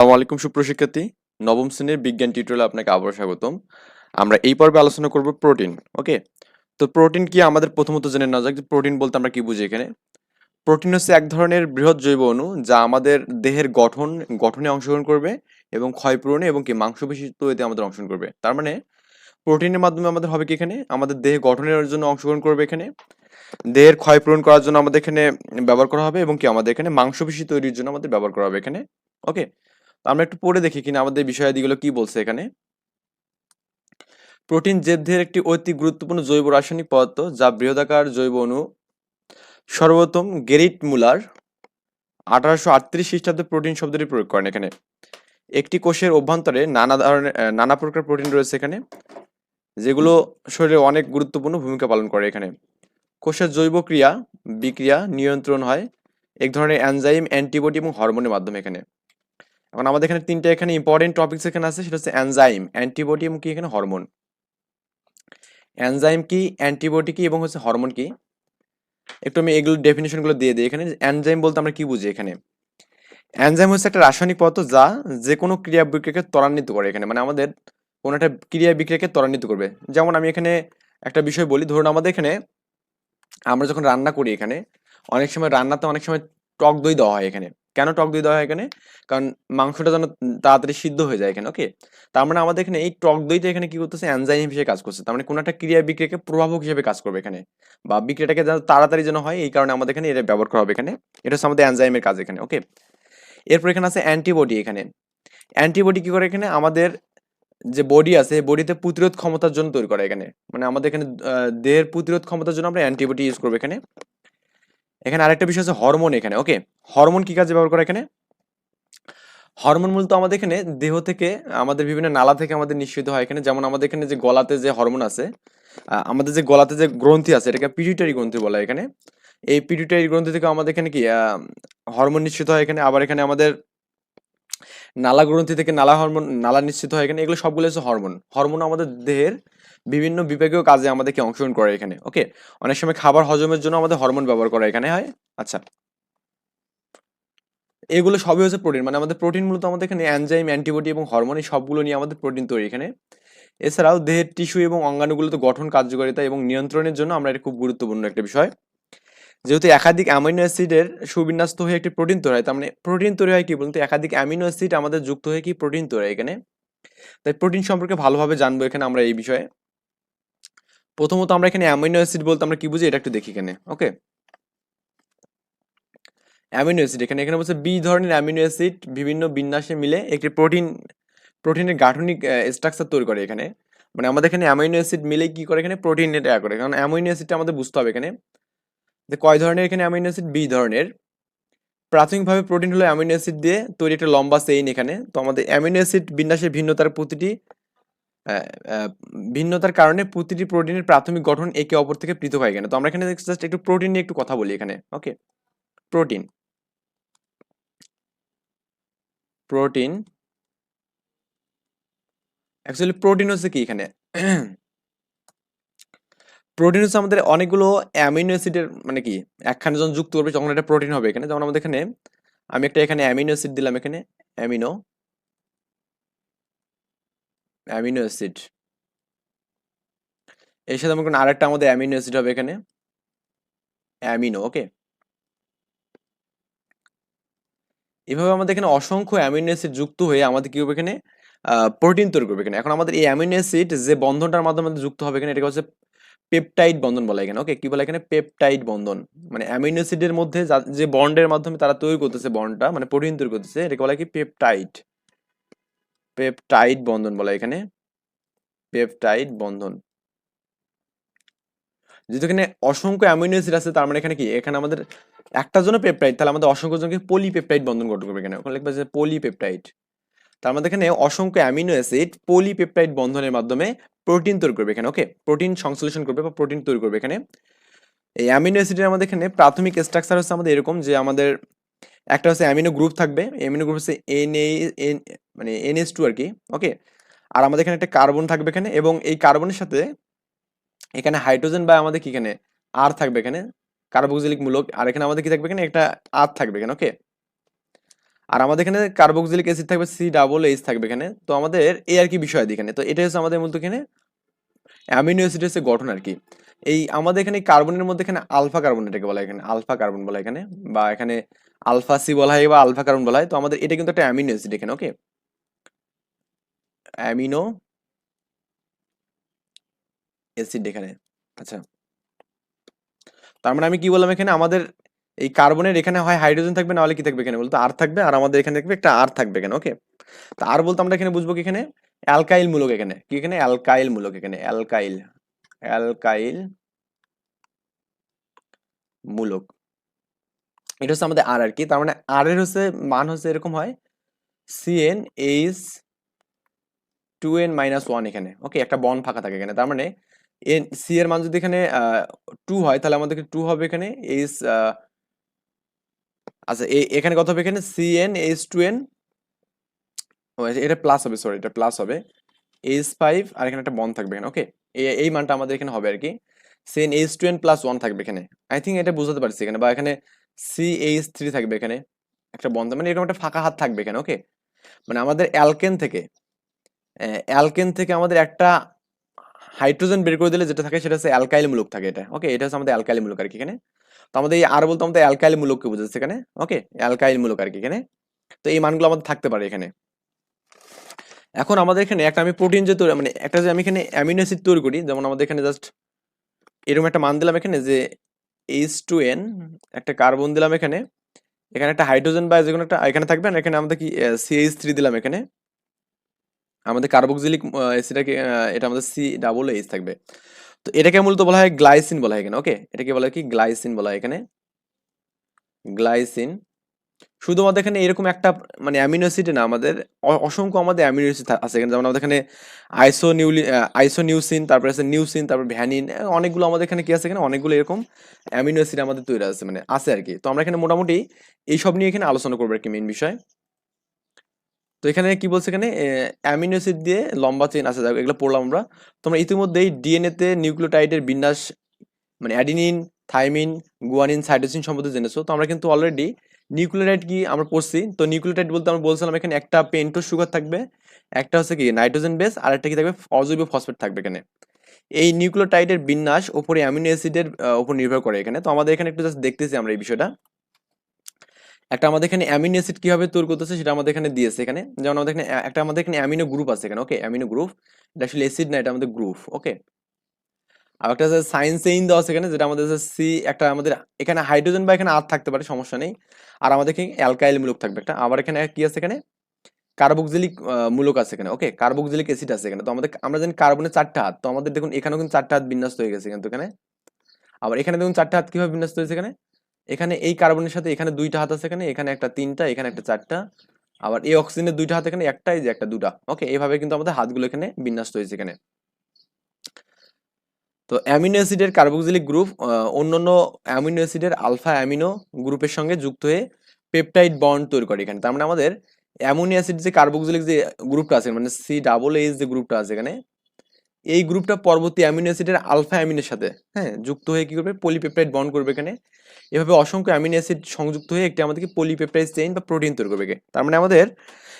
আলাইকুম সুপ্রশিক্ষার্থী নবম শ্রেণির বিজ্ঞান টিউটোরিয়ালে আপনাকে আবার স্বাগতম। আমরা এই পর্বে আলোচনা করব প্রোটিন ওকে তো প্রোটিন কি আমাদের প্রথমত জেনে নেওয়া যাক যে প্রোটিন বলতে আমরা কি বুঝি এখানে? প্রোটিন হচ্ছে এক ধরনের বৃহৎ জৈব অণু যা আমাদের দেহের গঠন, গঠনে অংশগ্রহণ করবে এবং ক্ষয়পূরণে এবং কি মাংসপেশি তৈরিতে আমাদের অংশগ্রহণ করবে। তার মানে প্রোটিনের মাধ্যমে আমাদের হবে কি এখানে? আমাদের দেহে গঠনের জন্য অংশগ্রহণ করবে এখানে। দেহের ক্ষয়পূরণ করার জন্য আমাদের এখানে ব্যবহার করা হবে এবং কি আমাদের এখানে মাংসপেশি তৈরির জন্য আমাদের ব্যবহার করা হবে এখানে ওকে আমরা একটু পড়ে দেখি কিনা আমাদের বিষয়াদিগুলো কি বলছে এখানে। প্রোটিন জীবদেহের একটি অতি গুরুত্বপূর্ণ জৈব রাসায়নিক পদার্থ যা বৃহদাকার জৈব অণু সর্বপ্রথম গেরিট মুলার আঠারোশো আটত্রিশ খ্রিস্টাব্দে প্রোটিন শব্দটি প্রয়োগ করেন এখানে। একটি কোষের অভ্যন্তরে নানা ধরনের নানা প্রকার প্রোটিন রয়েছে এখানে, যেগুলো শরীরে অনেক গুরুত্বপূর্ণ ভূমিকা পালন করে এখানে। কোষের জৈব ক্রিয়া, বিক্রিয়া, নিয়ন্ত্রণ হয় এক ধরনের অ্যানজাইম অ্যান্টিবডি এবং হরমোনের মাধ্যমে এখানে। এখন আমাদের এখানে তিনটা এখানে ইম্পর্টেন্ট টপিকস এখানে আছে, সেটা হচ্ছে অ্যানজাইম অ্যান্টিবডি এবং কি এখানে হরমোন অ্যানজাইম কি অ্যান্টিবডি কি এবং হচ্ছে হরমোন কি? একটু আমি এগুলো ডেফিনেশনগুলো দিয়ে দিই। এখানে অ্যানজাইম বলতে আমরা কি বুঝি এখানে? অ্যানজাইম হচ্ছে একটা রাসায়নিক পদার্থ যা যে কোনো ক্রিয়া বিক্রিয়াকে ত্বরান্বিত করে এখানে। মানে আমাদের কোনো একটা ক্রিয়া বিক্রিয়াকে ত্বরান্বিত করবে। যেমন আমি এখানে একটা বিষয় বলি, ধরুন আমাদের এখানে আমরা যখন রান্না করি এখানে, অনেক সময় রান্নাতে অনেক সময় টক দই দেওয়া হয় এখানে। কেন টক দই দেওয়া হয় এখানে? কারণ মাংসটা যেন তাড়াতাড়ি সিদ্ধ হয়ে যায় এখানে ওকে তার মানে আমাদের এখানে এই টক দইটা এখানে কি করতেছে? এনজাইম হিসেবে কাজ করছে। তার মানে কোনো একটা ক্রিয়া বিক্রিয়াকে প্রভাবক হিসেবে কাজ করবে এখানে। বা বিক্রিয়াটাকে যেন তাড়াতাড়ি যেন হয়, এই কারণে আমাদের এখানে এটা ব্যবহার করা হবে এখানে। এটা হচ্ছে আমাদের এনজাইমের কাজ এখানে ওকে এরপর এখানে আছে অ্যান্টিবডি এখানে। অ্যান্টিবডি কি করে এখানে? আমাদের যে বডি আছে বডিতে প্রতিরোধ ক্ষমতার জন্য তৈরি করা এখানে। মানে আমাদের এখানে দেহের প্রতিরোধ ক্ষমতার জন্য আমরা অ্যান্টিবডি ইউজ করব এখানে। এখানে আরেকটা বিষয় আছে হরমোন এখানে ওকে হরমোন কি কাজে ব্যবহার করে এখানে? হরমোন মূলত আমাদের এখানে দেহ থেকে, আমাদের বিভিন্ন নালা থেকে আমাদের নিঃসৃত হয় এখানে। যেমন আমাদের এখানে যে গলাতে যে হরমোন আছে আমাদের যে গলাতে যে গ্রন্থি আছে, এটাকে পিডিটারি গ্রন্থি বলা এখানে। এই পিডিটারি গ্রন্থি থেকে আমাদের এখানে কি হরমোন নিঃসৃত হয় এখানে। আবার এখানে আমাদের নালা গ্রন্থি থেকে নালা হরমোন, নালা নিশ্চিত হয় এখানে, এগুলো সবগুলো হচ্ছে হরমোন। হরমোন আমাদের দেহের বিভিন্ন বিভাগীয় কাজে আমাদেরকে অংশগ্রহণ করে এখানে, ওকে? অনেক সময় খাবার হজমের জন্য আমাদের হরমোন ব্যবহার করা এখানে হয়। আচ্ছা। এগুলো সবই হচ্ছে প্রোটিন মানে আমাদের প্রোটিন মূলত আমাদের এখানে অ্যানজাইম অ্যান্টিবডি এবং হরমোন, এই সবগুলো নিয়ে আমাদের প্রোটিন তৈরি এখানে। এছাড়াও দেহের টিস্যু এবং অঙ্গাণুগুলোতে গঠন কার্যকারিতা এবং নিয়ন্ত্রণের জন্য আমরা এটা খুব গুরুত্বপূর্ণ একটা বিষয়। যেহেতু একাধিক অ্যামিনো অ্যাসিডের সুবিন্যাস্ত হয়ে একটি প্রোটিন তৈরি হয়, তার মানে প্রোটিন তৈরি হয় কি বলুন তো? একাধিক অ্যামিনো অ্যাসিড আমাদের যুক্ত হয়ে কি প্রোটিন তৈরি হয় এখানে? তাই প্রোটিন সম্পর্কে ভালোভাবে জানব এখানে আমরা এই বিষয়ে। প্রথমত আমরা এখানে অ্যামিনো অ্যাসিড বলতে আমরা কি বুঝি? এটা একটু দেখি এখানে, ওকে? অ্যামিনো অ্যাসিড, এখানে এখানে বলছে বি ধরনের অ্যামিনো অ্যাসিড বিভিন্ন বিন্যাসে মিলে একটি প্রোটিন, প্রোটিনের গাঠনিক স্ট্রাকচার তৈরি করে এখানে। মানে আমাদের এখানে অ্যামিনো অ্যাসিড মিলে কি করে এখানে? প্রোটিন এটা করে। কারণ অ্যামিনো অ্যাসিডটা আমাদের বুঝতে হবে এখানে। যে কয় ধরনের এখানে অ্যামিনো অ্যাসিড? বি ধরনের। প্রাথমিকভাবে প্রোটিন হলো অ্যামিনো অ্যাসিড দিয়ে তৈরি একটা লম্বা চেইন এখানে। তো আমাদের অ্যামিনো অ্যাসিড বিন্যাসের ভিন্নতার প্রতিটি ভিন্নতার কারণে প্রতিটি প্রোটিনের প্রাথমিক গঠন একে অপর থেকে পৃথক হয় এখানে তো আমরা এখানে জাস্ট একটু প্রোটিন নিয়ে একটু কথা বলি এখানে। Okay protein. Protein. Actually protein হচ্ছে কি এখানে? প্রোটিন হচ্ছে আমাদের অনেকগুলো অ্যামিনো অ্যাসিডের মানে কি, একখানে যখন যুক্ত করবে তখন একটা প্রোটিন হবে এখানে। যেমন আমাদের এখানে, আমি একটা এখানে অ্যামিনো অ্যাসিড দিলাম এখানে অ্যামিনো অ্যামিনো অ্যাসিড এর সাথে আমার আরেকটা আমাদের অ্যামিনো অ্যাসিড হবে এখানে অ্যামিনো ওকে এভাবে আমাদের এখানে অসংখ্য অ্যামিনো অ্যাসিড যুক্ত হয়ে আমাদের কি হবে এখানে প্রোটিন তৈরি করবে এখানে। এখন আমাদের এই অ্যামিনো অ্যাসিড যে বন্ধনটার মাধ্যমে যুক্ত হবে এখানে, এটাকে হচ্ছে পেপটাইড বন্ধন বলা এখানে। ওকে কি বলে এখানে? পেপটাইড বন্ধন। মানে অ্যামিনো অ্যাসিডের মধ্যে যা- বন্ডের মাধ্যমে তারা তৈরি করতেছে বন্ডটা মানে প্রোটিন তৈরি করতেছে, এটাকে বলা কি? পেপটাইড। পেপটাইড বন্ধন বলা এখানে। পেপটাইড বন্ধন। যেহেতু এখানে অসংখ্য অ্যামিনো অ্যাসিড আছে, তার মানে এখানে কি? এখানে আমাদের একটার জন্য পেপটাইড, তাহলে আমাদের অসংখ্য জনকে পলিপেপটাইড বন্ধন গঠন করবে এখানে। ওখানে লিখবে যে পলিপেপটাইড। তার মধ্যে এখানে অসংখ্য অ্যামিনো অ্যাসিড পলিপেপটাইড বন্ধনের মাধ্যমে প্রোটিন তৈরি করবে এখানে ওকে প্রোটিন সংশ্লেষণ করবে বা প্রোটিন তৈরি করবে এখানে। এই অ্যামিনো অ্যাসিডের আমাদের এখানে প্রাথমিক স্ট্রাকচার হচ্ছে আমাদের এরকম যে আমাদের একটা হচ্ছে অ্যামিনো গ্রুপ থাকবে অ্যামিনো গ্রুপ হচ্ছে এন এন মানে এনএস টু আর কি ওকে আর আমাদের এখানে একটা কার্বন থাকবে এখানে এবং এই কার্বনের সাথে এখানে হাইড্রোজেন বা আমাদের কি এখানে আর থাকবে এখানে কার্বক্সিলিক মূলক, আর এখানে আমাদের কি থাকবে এখানে? একটা আর থাকবে এখানে ওকে আর আমাদের এখানে কার্বক্সিলিক অ্যাসিড থাকবে সি ডাবল এইচ থাকবে এখানে। তো আমাদের এই আর কি বিষয় এখানে? তো এটা হচ্ছে আমাদের মূলত এখানে অ্যামিনো অ্যাসিড হচ্ছে গঠন আর কি। এই আমাদের এখানে কার্বনের মধ্যে এখানে আলফা কার্বন এটাকে বলা এখানে আলফা কার্বন বলা এখানে, বা এখানে আলফা সি বলা হয় বা আলফা কার্বন বলা হয়। তো আমাদের এটা কিন্তু একটা অ্যামিনো অ্যাসিড এখানে ওকে অ্যামিনো অ্যাসিড এখানে আচ্ছা। তার মানে আমি কি বললাম এখানে? আমাদের এই কার্বনের এখানে হয় হাইড্রোজেন থাকবে না হলে কি থাকবে এখানে বলতো? আর থাকবে, আর আমাদের এখানে থাকবে একটা আর থাকবে এখানে ওকে তো আর বলতে আমরা এখানে বুঝব কি এখানে? অ্যালকাইল মূলক এখানে। কি এখানে? অ্যালকাইল মূলক এখানে, অ্যালকাইল অ্যালকাইল মূলক। এটা হচ্ছে আমাদের আর আর কি, তার মানে আর এর হচ্ছে, মান হচ্ছে এরকম হয় CN H two N minus one এখানে ওকে একটা বন ফাঁকা থাকে এখানে, তার মানে এন সি এর মান যদি এখানে টু হয়, তাহলে আমাদের টু হবে এখানে এইচ আচ্ছা এখানে কত হবে এখানে? C N H two N এটা প্লাস হবে সরি এটা প্লাস হবে। এইচ ফাইভ আর এখানে একটা বন থাকবে এখানে ওকে এই মানটা আমাদের এখানে হবে আর কি। N H two N plus one থাকবে এখানে। আই থিঙ্ক এটা বুঝতে পারছি এখানে, বা এখানে সি এইচ থ্রি থাকবে এখানে, একটা বন্ধ মানে এরকম একটা ফাঁকা হাত থাকবে এখানে ওকে মানে আমাদের অ্যালকেন থেকে অ্যালকেন থেকে আমাদের একটা হাইড্রোজেন বের করে দিলে যেটা থাকে সেটা হচ্ছে অ্যালকাইল মূলক থাকে এটা ওকে এটা হচ্ছে আমাদের অ্যালকাইল মূলক আর কি এখানে। তো আমাদের এই আর বলতে আমাদের অ্যালকাইল মূলককে বোঝাচ্ছে এখানে? ওকে অ্যালকাইল মূলক আর কি এখানে। তো এই মানগুলো আমাদের থাকতে পারে এখানে। এখন আমাদের এখানে একটা আমি প্রোটিন যে তৈরি মানে একটা যে আমি এখানে অ্যামিনো অ্যাসিড তৈরি করি, যেমন আমাদের এখানে জাস্ট এরকম একটা মান দিলাম এখানে যে এইচ টু এন একটা কার্বন দিলাম এখানে এখানে একটা হাইড্রোজেন বা যে কোনো একটা, এখানে থাকবে আর এখানে আমাদের কি সিএইচ থ্রি দিলাম এখানে। আমাদের কার্বক্সিলিক অ্যাসিডটাকে এটা আমাদের সি ডাবল এইচ থাকবে। তো এটাকে মূলত বলা হয় গ্লাইসিন বলা হয় এখানে ওকে এটাকে বলা হয় কি? গ্লাইসিন বলা হয় এখানে। গ্লাইসিন। শুধুমাত্র এখানে এরকম একটা মানে অ্যামিনো অ্যাসিডে না, আমাদের অসংখ্য আমাদের অ্যামিনো অ্যাসিড আছে এখানে। যেমন আমাদের এখানে আইসো নিউলি আইসো নিউসিন তারপরে আছে নিউসিন, তারপর ভ্যানিন অনেকগুলো আমাদের এখানে কি আছে এখানে? অনেকগুলো এরকম অ্যামিনো অ্যাসিড আমাদের তৈরি আছে মানে আছে আর কি। তো আমরা এখানে মোটামুটি এইসব নিয়ে এখানে আলোচনা করব আর কি মেন বিষয়। তো এখানে কি বলছে এখানে? অ্যামিনো অ্যাসিড দিয়ে লম্বা চেইন আছে দেখো এগুলো পড়লাম আমরা। তোমরা ইতিমধ্যেই ডিএনএ তে নিউক্লিওটাইডের বিন্যাস মানে অ্যাডিনিন থাইমিন গুয়ানিন সাইটোসিন সম্বন্ধে জেনেছো। তো আমরা কিন্তু অলরেডি নিউক্লিওটাইড কি আমরা পড়ছি। তো নিউক্লিওটাইড বলতে আমরা বলছিলাম এখানে একটা পেন্টো সুগার থাকবে, একটা হচ্ছে কি নাইট্রোজেন বেস আর একটা কি থাকবে, অজৈব ফসফেট থাকবে এখানে। এই নিউক্লিওটাইডের বিন্যাস ওপরে অ্যামিনো অ্যাসিডের উপর নির্ভর করে এখানে। তো আমাদের এখানে একটু জাস্ট দেখতেছি আমরা এই বিষয়টা। একটা আমাদের এখানে অ্যামিনো অ্যাসিড কীভাবে তৈরি করতেছে সেটা আমাদের এখানে দিয়েছে এখানে। যেমন আমাদের এখানে, একটা আমাদের এখানে অ্যামিনো গ্রুপ আছে এখানে ওকে অ্যামিনো গ্রুপ এটা আসলে অ্যাসিড না, এটা আমাদের গ্রুপ ওকে আর একটা আছে সাইন চেইন দেওয়া আছে এখানে, যেটা আমাদের সি একটা আমাদের এখানে হাইড্রোজেন বা এখানে আর থাকতে পারে, সমস্যা নেই। আর আমাদের কি অ্যালকাইল মূলক থাকবে একটা। আবার এখানে কি আছে এখানে? কার্বক্সিলিক মূলক আছে এখানে ওকে কার্বক্সিলিক অ্যাসিড আছে এখানে। তো আমাদের, আমরা জানি কার্বনের চারটা হাত, তো আমাদের দেখুন, এখানেও কিন্তু চারটা হাত বিন্যস্ত হয়ে গেছে কিন্তু এখানে। আবার এখানে দেখুন চারটা হাত কীভাবে বিন্যস্ত হয়েছে এখানে? এখানে এই কার্বনের সাথে এখানে দুইটা হাত আছে এখানে এখানে একটা তিনটা, এখানে একটা চারটা। আবার এই অক্সিজেনের দুইটা হাত এখানে একটা এই যে একটা দুটা। ওকে এইভাবে কিন্তু আমাদের হাতগুলো এখানে বিন্যস্ত হয়েছে এখানে। তো অ্যামিনো অ্যাসিডের কার্বক্সিলিক গ্রুপ অন্যান্য অ্যামিনো অ্যাসিডের আলফা অ্যামিনো গ্রুপের সঙ্গে যুক্ত হয়ে পেপটাইড বন্ড তৈরি করে এখানে। তার মানে আমাদের অ্যামোনিয়া অ্যাসিড যে কার্বক্সিলিক যে গ্রুপটা আছে মানে সি ডাবল এইচ যে গ্রুপটা আছে এখানে এই গ্রুপটা পরবর্তী অ্যামিনো অ্যাসিডের আলফা অ্যামিনের সাথে হ্যাঁ যুক্ত হয়ে কি করবে? পলিপেপটাইড বন্ড করবে এখানে। এভাবে অসংখ্য অ্যামিনো অ্যাসিড সংযুক্ত হয়ে একটি আমাদেরকে পলিপেপটাইড চেইন বা প্রোটিন তৈরি করবে। তার মানে আমাদের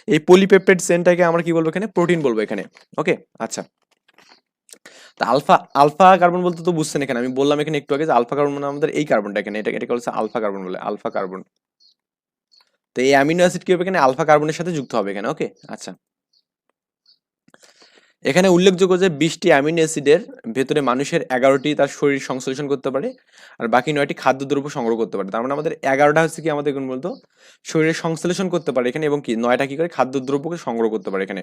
এই পলিপেপটাইড চেইনটাকে আমরা কি বলব এখানে? প্রোটিন বলব এখানে। ওকে আচ্ছা। তা আলফা আলফা কার্বন বলতে তো বুঝছেন এখানে। আমি বললাম এখানে একটু আগে যে আলফা কার্বন মানে আমাদের এই কার্বনটা এখানে। এটা, এটাকে বলছে আলফা কার্বন বলে আলফা কার্বন তো এই অ্যামিনো অ্যাসিড কি হবে এখানে? আলফা কার্বনের সাথে যুক্ত হবে এখানে। ওকে আচ্ছা। এখানে উল্লেখযোগ্য যে বিশটি অ্যামিনো অ্যাসিডের ভেতরে মানুষের এগারোটি তার শরীর সংশ্লেষণ করতে পারে আর বাকি নয়টি খাদ্যদ্রব্য সংগ্রহ করতে পারে। তার মানে আমাদের এগারোটা হচ্ছে কি আমাদের কোন বলতো? শরীরে সংশ্লেষণ করতে পারে এখানে এবং কি নয়টা কি করে? খাদ্যদ্রব্যকে সংগ্রহ করতে পারে এখানে।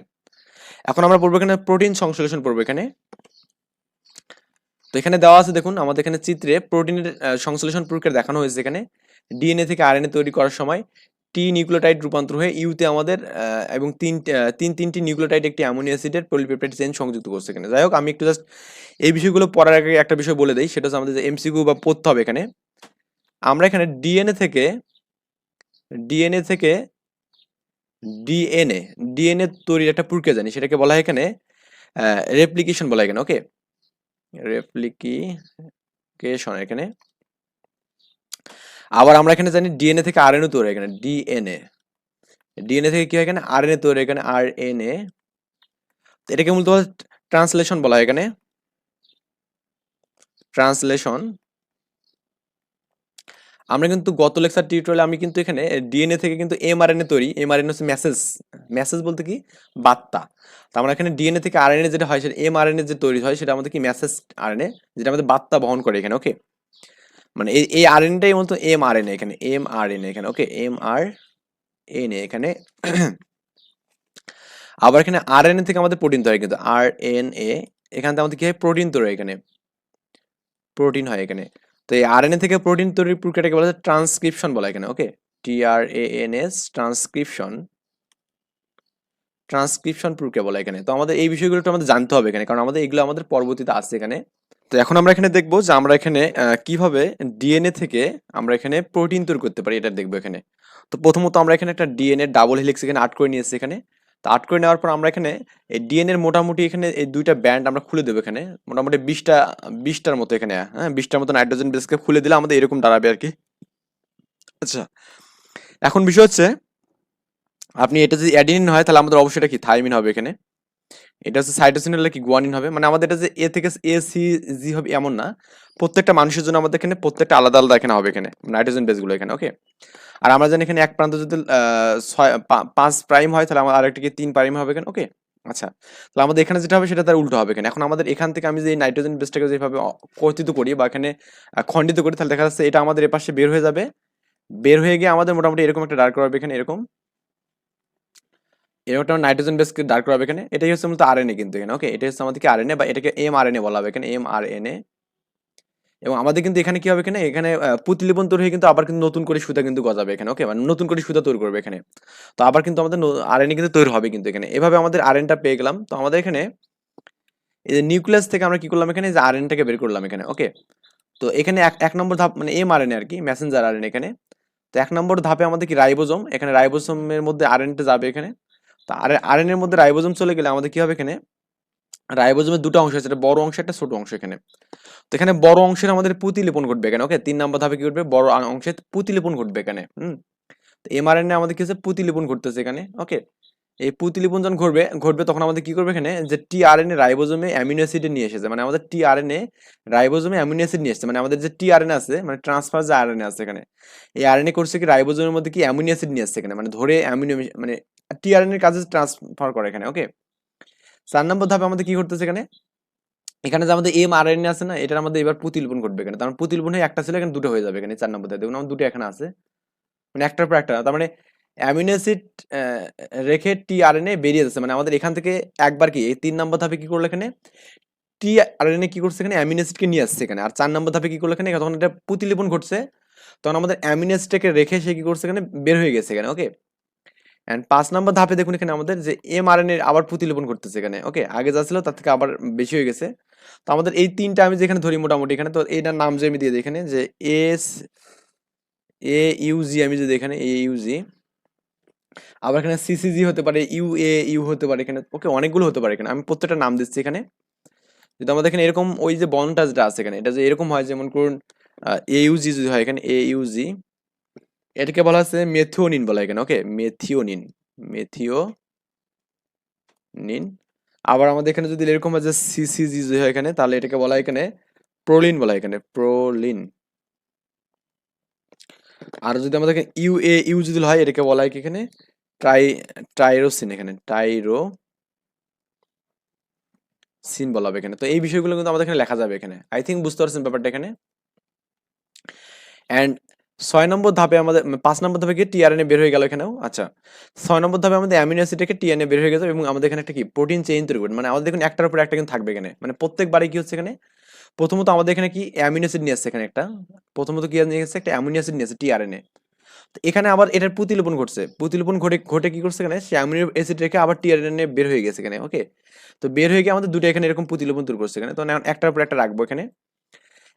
এখন আমরা পড়ব এখানে প্রোটিন সংশ্লেষণ পড়ব এখানে। তো এখানে দেওয়া আছে দেখুন, আমাদের এখানে চিত্রে প্রোটিনের সংশ্লেষণ প্রক্রিয়া দেখানো হয়েছে এখানে। ডিএনএ থেকে আরএনএ তৈরি করার সময় টি নিউক্লিওটাইড রূপান্তর হয়ে ইউতে আমাদের এবং তিন তিন, তিনটি নিউক্লিওটাইড একটি অ্যামোনিয়া অ্যাসিডের পলিপেপটাইড চেইন সংযুক্ত করছে এখানে। যাই হোক, আমি একটু জাস্ট এই বিষয়গুলো পড়ার আগে একটা বিষয় বলে দেই, সেটা হচ্ছে আমাদের যে এমসিকিউ বা পড়তে হবে এখানে। আমরা এখানে ডিএনএ থেকে ডিএনএ থেকে ডিএনএ ডিএনএ তৈরির একটা প্রক্রিয়া জানি, সেটাকে বলা হয় এখানে রেপ্লিকেশন বলা হয় এখানে ওকে রেপ্লিকেশন এখানে আবার আমরা এখানে জানি ডিএনএ থেকে আরএনএ তৈরি এখানে ডিএনএ ডিএনএ থেকে কি হয় এখানে? আরএনএ তৈরি এখানে আরএনএ এটাকে মূলত ট্রান্সলেশন বলা হয় এখানে। ট্রান্সলেশন। আমরা কিন্তু গত লেকচার টিউটোরিয়ালে আমি কিন্তু এখানে ডিএনএ থেকে কিন্তু এমআরএনএ তৈরি এমআরএনএ হচ্ছে মেসেজ মেসেজ বলতে কি? বার্তা। তো আমরা এখানে ডিএনএ থেকে আরএনএ যেটা হয়, সেটা এমআরএনএ যে তৈরি হয়, সেটা আমাদের কি? মেসেজ আরএনএ যেটা আমাদের বার্তা বহন করে এখানে ওকে মানে এই এই আরএনএটাই মূলত এম আর এন এখানে, এম আর এন এখানে ওকে এম আর এন এখানে। আবার এখানে আরএনএ থেকে আমাদের প্রোটিন তৈরি কিন্তু, আর এন এ, এখান থেকে আমাদের কি হয়? প্রোটিন তৈরি এখানে। প্রোটিন হয় এখানে। তো এই আরএনএ থেকে প্রোটিন তৈরির প্রক্রিয়াটাকে বলা হয় ট্রান্সক্রিপশন বলা এখানে okay T R A N S transcription transcription প্রক্রিয়া বলা এখানে। তো আমাদের এই বিষয়গুলো আমাদের জানতে হবে এখানে, কারণ আমাদের এগুলো আমাদের পরবর্তীতে আসছে এখানে। তো এখন আমরা এখানে দেখব যে আমরা এখানে কীভাবে ডিএনএ থেকে আমরা এখানে প্রোটিন তৈরি করতে পারি, এটা দেখব এখানে। তো প্রথমত আমরা এখানে একটা ডিএনএ ডাবল হেলিক্স এখানে আট করে নিয়েছি এখানে। তো আট করে নেওয়ার পর আমরা এখানে এই ডিএনএ মোটামুটি এখানে এই দুইটা ব্যান্ড আমরা খুলে দেবো এখানে। মোটামুটি বিশটা, বিশটার মতো এখানে হ্যাঁ বিশটার মতো নাইট্রোজেন বেসকে খুলে দিলে আমাদের এরকম দাঁড়াবে আর কি। আচ্ছা এখন বিষয় হচ্ছে, আপনি এটা যদি অ্যাডিনিন হয় তাহলে আমাদের অবশ্যই এটা কি? থাইমিন হবে এখানে। এটা হচ্ছে সাইটোসিন হলে কি গুয়ানিন হবে। মানে আমাদের এটা যে এ থেকে এ, সি, জি হবে এমন না। প্রত্যেকটা মানুষের জন্য আমাদের এখানে প্রত্যেকটা আলাদা আলাদা এখানে হবে এখানে নাইট্রোজেন বেসগুলো এখানে ওকে আর আমরা জানি এখানে এক প্রান্ত যদি ছয় পাঁচ প্রাইম হয়, তাহলে আমার আরেকটা কি তিন প্রাইম হবে এখানে ওকে আচ্ছা তাহলে আমাদের এখানে যেটা হবে সেটা তার উল্টো হবে এখানে। এখন আমাদের এখান থেকে আমি যে নাইট্রোজেন বেসটাকে যেভাবে কর্তিত করি বা এখানে খণ্ডিত করি, তাহলে দেখা যাচ্ছে এটা আমাদের এপাশে বের হয়ে যাবে। বের হয়ে গিয়ে আমাদের মোটামুটি এরকম একটা ডার্ক হবে এখানে, এরকম। এরকম নাইট্রোজেন বেসকে ডার্ক হবে এখানে, এটাই হচ্ছে মূলত আরএনএ কিন্তু এখানে ওকে এটা হচ্ছে আমাদেরকে আরএনএ বা এটাকে এম আর আরএনএ বলা হবে এখানে এম আর আরএনএ এবং আমাদের কিন্তু এখানে কি হবে এখানে এখানে প্রতিলিপন তৈরি হয়ে কিন্তু আবার কিন্তু নতুন করে সুতা কিন্তু গজাবে এখানে ওকে মানে নতুন করে সুতা তৈরি করবে এখানে। তো আবার কিন্তু আমাদের আরএনএ কিন্তু তৈরি হবে কিন্তু এখানে। এভাবে আমাদের আরএনটা পেয়ে গেলাম। তো আমাদের এখানে এই যে নিউক্লিয়াস থেকে আমরা কি করলাম এখানে? যে আরএনটাকে বের করলাম এখানে ওকে তো এখানে এক এক নম্বর ধাপ মানে এম আর আরএনএ আর কি মেসেঞ্জার আরএনএ এখানে। তো এক নম্বর ধাপে আমাদের কি রাইবোজোম এখানে রাইবোজোমের মধ্যে আরএনটা যাবে এখানে। তো আর আর এর মধ্যে রাইবোজোম চলে গেলে আমাদের কি হবে এখানে? রাইবোজোমের দুটো অংশ আছে বড় অংশ, একটা ছোট অংশ এখানে। তো এখানে বড় অংশের আমাদের প্রতিলিপন ঘটবে এখানে ওকে তিন নম্বর ধাপে কি ঘটবে? বড় অংশের প্রতিলেপন ঘটবে এখানে, হুম? এমআরএনএ আমাদের কি হচ্ছে? লিপন ঘটতেছে এখানে ওকে এই প্রতিলিপন যখন ঘটবে ঘটবে তখন আমাদের কি করবে এখানে? যে টিআরএনএ রাইবোজোমে অ্যামিনো অ্যাসিডে নিয়ে এসেছে। মানে আমাদের টিআরএনএ রাইবোজোমে অ্যামিনো অ্যাসিড নিয়ে এসেছে। মানে আমাদের যে টিআরএনএ আছে মানে ট্রান্সফার যে আরএনএ আছে এখানে, এই আরএনএ করছে কি রাইবোজোমের মধ্যে কি অ্যামিনো অ্যাসিড নিয়ে আসছে এখানে? মানে ধরে অ্যামিনো মানে টিআরএনএ এর কাজে ট্রান্সফার করে এখানে, ওকে? চার নম্বর ধাপে আমাদের কি করতেছে এখানে? এখানে যে আমাদের এম আর এন আছে না, এটার আমাদের এবার প্রতিলিপন ঘটবে এখানে। তার মানে হয়ে একটা ছিল, এখানে দুটো হয়ে যাবে এখানে চার নম্বর ধাপে। দেখুন আমার দুটো এখানে আছে। মানে একটার পর একটা। তার মানে অ্যামিনো অ্যাসিড রেখে টি আর এন এ বেরিয়ে যাচ্ছে। মানে আমাদের এখান থেকে একবার কি, এই তিন নম্বর ধাপে কি করল এখানে? টি আর এন এ কি করছে এখানে? অ্যামিনো অ্যাসিডকে নিয়ে আসছে এখানে। আর চার নম্বর ধাপে কি করল এখানে? তখন এটা প্রতিলিপন ঘটছে, তখন আমাদের অ্যামিনো অ্যাসিডকে রেখে সে কি করছে এখানে? বের হয়ে গেছে এখানে, ওকে? অ্যান্ড পাঁচ নম্বর ধাপে দেখুন এখানে আমাদের যে এম আর এন এর আবার প্রতিলিপন করতেছে এখানে, ওকে? আগে যা ছিল তার থেকে আবার বেশি হয়ে গেছে। তো আমাদের এই তিনটা আমি যেখানে ধরি মোটামুটি এখানে, তো এইটার নাম যে আমি দিয়ে দিই এখানে, যে এস, এ ইউজি আমি যদি এখানে এ ইউজি আবার এখানে সিসিজি হতে পারে ইউ এ ইউ হতে পারে, এখানে ওকে অনেকগুলো হতে পারে এখানে। আমি প্রত্যেকটা নাম দিচ্ছি এখানে। যদি আমাদের এখানে এরকম ওই যে বনটা যেটা আছে এখানে, এটা যে এরকম হয়, যেমন করুন এ ইউজি যদি হয় এখানে এ ইউজি এটাকে বলা হচ্ছে মেথিওনিন বলা এখানে ওকে মেথিওনিন মেথিও নিন আবার আমাদের এখানে যদি এরকম হয় যে সিসিজি যদি হয় এখানে, তাহলে এটাকে বলা এখানে প্রোলিন বলা এখানে প্রোলিন আর যদি আমাদের এখানে ইউ এ ইউ যদি হয়, এটাকে বলা হয় কি এখানে? ট্রাই, ট্রাইরোসিন এখানে টাইরো সিন বলা হবে এখানে। তো এই বিষয়গুলো কিন্তু আমাদের এখানে লেখা যাবে এখানে। আই থিঙ্ক বুঝতে পারছেন ব্যাপারটা এখানে? অ্যান্ড ছয় নম্বর ধাপে আমাদের পাঁচ নম্বর ধাপে গিয়ে টিআরএনএ বের হয়ে গেল এখানেও। আচ্ছা ছয় নম্বর ধাপে আমাদের অ্যামিনো অ্যাসিড থেকে টিআরএনএ বের হয়ে গেছে এবং আমাদের এখানে একটা কি? প্রোটিন চেইন তৈরি করবে মানে আমাদের দেখুন একটার উপর একটা কিন্তু থাকবে এখানে। মানে প্রত্যেকবারে কি হচ্ছে এখানে? প্রথমত আমাদের এখানে কি অ্যামিনো অ্যাসিড নিয়ে আসছে এখানে একটা। প্রথমত কি নিয়ে আসছে? একটা অ্যামিনো অ্যাসিড নিয়ে আসছে টিআরএনএ তো এখানে আবার এটার প্রতিলিপন ঘটছে। প্রতিলিপন ঘটে ঘটে কি করছে এখানে? সে অ্যামিনো অ্যাসিড রেখে আবার টিআরএনএ বের হয়ে গেছে এখানে, ওকে? তো বের হয়ে গিয়ে আমাদের দুটো এখানে এরকম প্রতিলিপন তৈরি করছে এখানে। তো এখন একটার উপর একটা রাখব এখানে।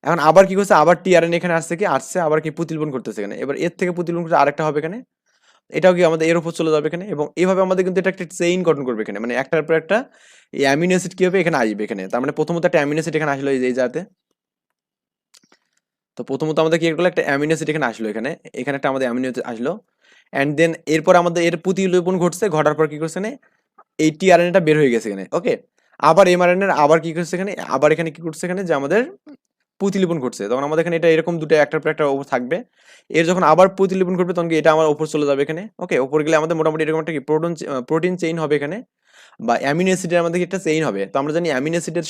এখন আবার কি করছে? আবার টিআরএন এখানে আসছে কি? আসছে, আবার কি প্রতিলিপন করতেছে এখানে। এবার এর থেকে প্রতিলিপন করতে আরেকটা হবে এখানে। এটাও কি আমাদের এর উপর চলে যাবে এখানে এবং এইভাবে আমাদের কিন্তু এটা একটা চেইন গঠন করবে এখানে। মানে একটার পর একটা এই অ্যামিনো অ্যাসিড কি হবে এখানে আসবে এখানে? তার মানে প্রথমত একটা অ্যামিনো অ্যাসিড এখানে আসলো এই জায়গাতে। তো প্রথমত আমাদের কি করল? একটা অ্যামিনো অ্যাসিড এখানে আসলো এখানে। এখানে একটা আমাদের অ্যামিনো আসলো। অ্যান্ড দেন এরপর আমাদের এর প্রতিলিপন ঘটছে, ঘটার পর কি করছে এখানে? এই টিআরএনএটা বের হয়ে গেছে এখানে ওকে আবার এমআরএনএর আবার কি করছে এখানে? আবার এখানে কি করছে এখানে? যে আমাদের প্রতিলিপন করছে। তখন আমাদের এখানে এটা এরকম দুটো একটার পর একটা ওপর থাকবে। এর যখন আবার প্রতিলিপন করবে, তখন এটা আমার ওপর চলে যাবে এখানে? ওকে ওপর গেলে আমাদের মোটামুটি এরকম একটা কি প্রোটিন প্রোটিন চেইন হবে এখানে বা অ্যামিনো অ্যাসিডের আমাদের একটা চেইন হবে। তো আমরা জানি অ্যামিনো অ্যাসিডের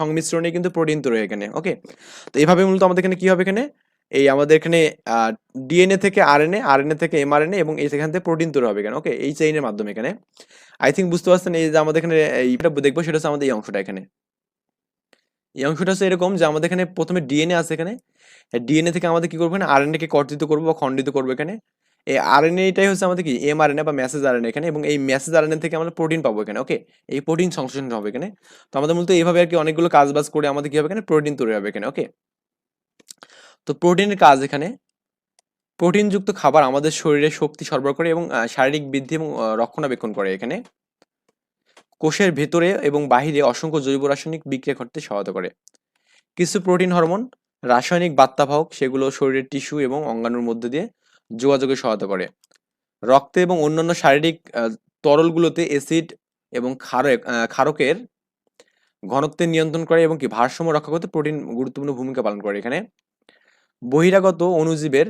সংমিশ্রণে কিন্তু প্রোটিন তৈরি এখানে। ওকে তো এইভাবে মূলত আমাদের এখানে কি হবে এখানে? এই আমাদের এখানে ডিএনএ থেকে আরএনএ আরএনএ থেকে এমআরএনএ এবং এই সেখান থেকে প্রোটিন তৈরি হবে এখানে। ওকে এই চেইনের মাধ্যমে এখানে। আই থিঙ্ক বুঝতে পারছেন এই যে আমাদের এখানে এইটা দেখব, সেটা হচ্ছে আমাদের এই অংশটা এখানে। এই অংশটা হচ্ছে এরকম যে আমাদের এখানে প্রথমে ডিএনএ আছে এখানে। ডিএনএ থেকে আমাদের কি করব এখানে? আরএনএ কে কর্তিত করব বা খণ্ডিত করব এখানে। এই আর আরএনএটাই হচ্ছে আমাদের কি? এমআরএনএ বা মেসেজ আরএনএ এখানে এবং এই মেসেজ আরএনএ থেকে আমরা প্রোটিন পাবো এখানে ওকে এই প্রোটিন সংশ্লেষণ হবে এখানে। তো আমাদের মূলত এইভাবে আর কি অনেকগুলো কাজ বাজ করে আমাদের কি হবে এখানে? প্রোটিন তৈরি হবে এখানে ওকে তো প্রোটিনের কাজ এখানে। প্রোটিনযুক্ত খাবার আমাদের শরীরে শক্তি সরবরাহ করে এবং শারীরিক বৃদ্ধি এবং রক্ষণাবেক্ষণ করে এখানে। কোষের ভেতরে এবং বাহিরে অসংখ্য জৈব রাসায়নিক বিক্রিয়া ঘটতে সহায়তা করে। কিছু প্রোটিন হরমোন, রাসায়নিক বার্তাবাহক সেগুলো শরীরের টিস্যু এবং অঙ্গাণুর মধ্যে দিয়ে যোগাযোগে সহায়তা করে। রক্তে এবং অন্যান্য শারীরিক তরলগুলোতে অ্যাসিড এবং ক্ষারক ক্ষারকের ঘনত্বের নিয়ন্ত্রণ করে এবং কি ভারসাম্য রক্ষা করতে প্রোটিন গুরুত্বপূর্ণ ভূমিকা পালন করে এখানে। বহিরাগত অণুজীবের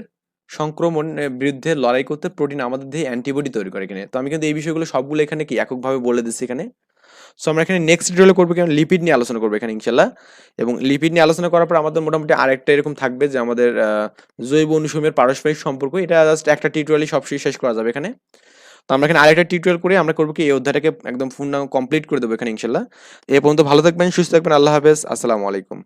সংক্রমণের বিরুদ্ধে লড়াই করতে প্রোটিন আমাদের দেহে অ্যান্টিবডি তৈরি করে এখানে তো আমি কিন্তু এই বিষয়গুলো সবগুলো এখানে কি এককভাবে বলে দিচ্ছি এখানে? সো আমরা এখানে নেক্সট ভিডিওলে করব কেন লিপিড নিয়ে আলোচনা করব এখানে ইনশাল্লাহ এবং লিপিড নিয়ে আলোচনা করার পর আমাদের মোটামুটি আরেকটা এরকম থাকবে যে আমাদের জৈব অনুষমের পারস্পরিক সম্পর্ক, এটা জাস্ট একটা টিউটোরিয়ালই সব শেষ করা যাবে এখানে। তো আমরা এখানে আরেকটা টিউটোরিয়াল করে, আমরা করব কি? এই অধ্যায়টাকে একদম পূর্ণাঙ্গ কমপ্লিট করে দেবো এখানে ইনশাল্লাহ এ পর্যন্ত ভালো থাকবেন, সুস্থ থাকবেন, আল্লাহ হাফেজ, আসসালামু আলাইকুম।